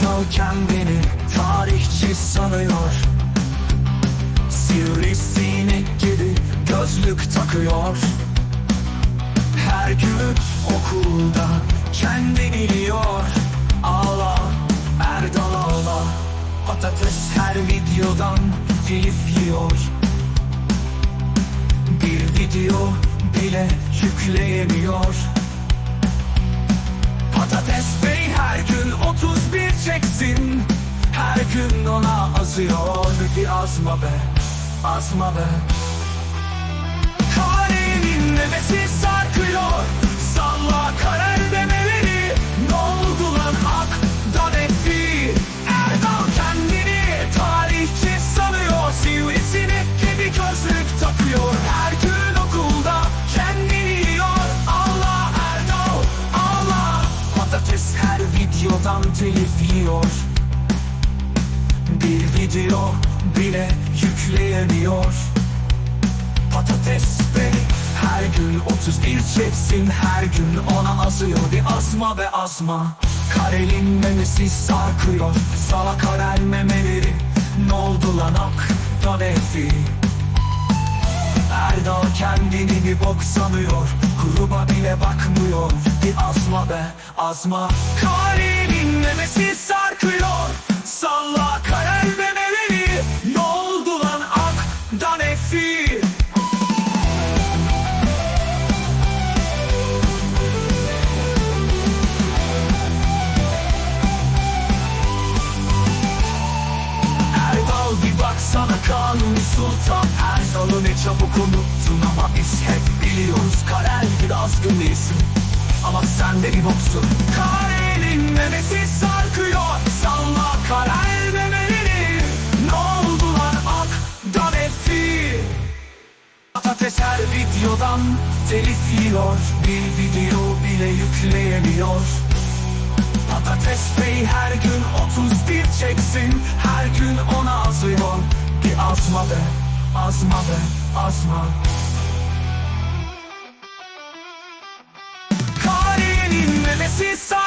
Portakal kendini tarihçi sanıyor. Sivrisinek gibi gözlük takıyor. Her gün okulda kendini yiyor Ağla Erdal ağla. Patates her videodan telif yiyor. Bir video bile yükleyemiyor. Patates Bey her gün 31 çeksin. Her gün ona azıyor Bir azma be, azma be. Karenin nefesi telif yiyor Bir video bile yükleyemiyor. Patates Bey Her gün 31 çeksin Her gün ona azıyor bir azma ve azma Karelin memesi sarkıyor. Sala karel memeleri Ne oldu lan akdan efi Erdal kendini bir bok sanıyor. Gruba bile bakmıyor. Bir azma be azma Karelin memesi sarkıyor. Salla karel memeleri Ne oldu lan akdan efi Erdal bir baksana Kanuni Sultan. Erdal'ı ne çabuk unuttun ama biz hep biliyoruz. Karel bir azgın isim ama sen de bir boksun. Karel'in Dinlemesi sarkıyor. Salla karar memelerini Ne oldular ak davefi? Patateser videodan telif yiyor. Bir video bile yükleyemiyor. Patates Bey her gün 31 çeksin. Her gün ona azıyor. Ki azmadı, azmadı, azma Karinin memesi sağ